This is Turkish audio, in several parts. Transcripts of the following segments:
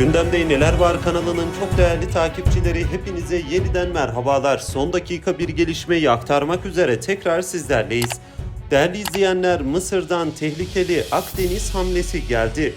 Gündemde Neler Var kanalının çok değerli takipçileri hepinize yeniden merhabalar. Son dakika bir gelişmeyi aktarmak üzere tekrar sizlerleyiz. Değerli izleyenler Mısır'dan tehlikeli Akdeniz hamlesi geldi.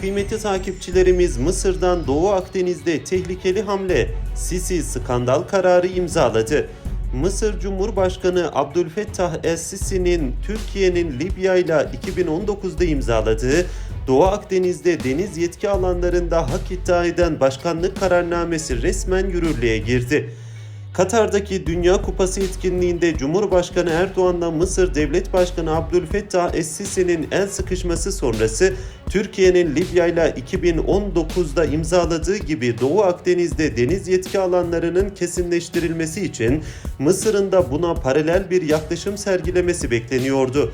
Kıymetli takipçilerimiz Mısır'dan Doğu Akdeniz'de tehlikeli hamle Sisi skandal kararı imzaladı. Mısır Cumhurbaşkanı Abdülfettah Es-Sisi'nin Türkiye'nin Libya ile 2019'da imzaladığı Doğu Akdeniz'de deniz yetki alanlarında hak iddia eden başkanlık kararnamesi resmen yürürlüğe girdi. Katar'daki Dünya Kupası etkinliğinde Cumhurbaşkanı Erdoğan'la Mısır Devlet Başkanı Abdülfettah Es-Sisi'nin el sıkışması sonrası Türkiye'nin Libya ile 2019'da imzaladığı gibi Doğu Akdeniz'de deniz yetki alanlarının kesinleştirilmesi için Mısır'ın da buna paralel bir yaklaşım sergilemesi bekleniyordu.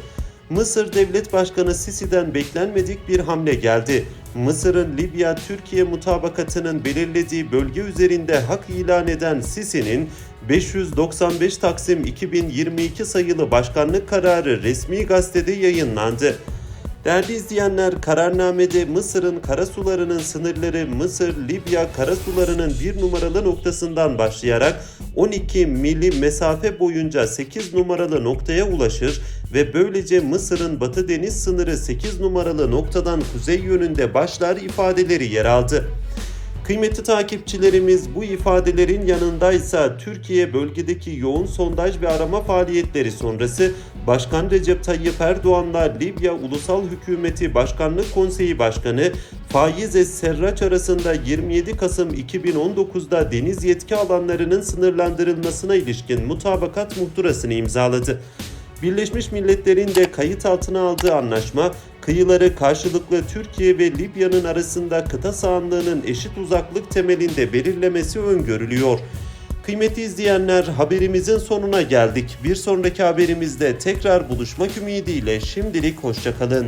Mısır Devlet Başkanı Sisi'den beklenmedik bir hamle geldi. Mısır'ın Libya-Türkiye mutabakatının belirlediği bölge üzerinde hak ilan eden Sisi'nin 595 Taksim 2022 sayılı başkanlık kararı resmi gazetede yayınlandı. Değerli izleyenler, kararnamede Mısır'ın karasularının sınırları Mısır-Libya karasularının bir numaralı noktasından başlayarak 12 mili mesafe boyunca 8 numaralı noktaya ulaşır ve böylece Mısır'ın Batı Deniz sınırı 8 numaralı noktadan kuzey yönünde başlar ifadeleri yer aldı. Kıymetli takipçilerimiz bu ifadelerin yanındaysa Türkiye bölgedeki yoğun sondaj ve arama faaliyetleri sonrası Başkan Recep Tayyip Erdoğan'la Libya Ulusal Hükümeti Başkanlık Konseyi Başkanı Faiz Es-Serraç arasında 27 Kasım 2019'da deniz yetki alanlarının sınırlandırılmasına ilişkin mutabakat muhtırasını imzaladı. Birleşmiş Milletler'in de kayıt altına aldığı anlaşma, kıyıları karşılıklı Türkiye ve Libya'nın arasında kıta sahanlığının eşit uzaklık temelinde belirlemesi öngörülüyor. Kıymetli izleyenler haberimizin sonuna geldik. Bir sonraki haberimizde tekrar buluşmak ümidiyle şimdilik hoşçakalın.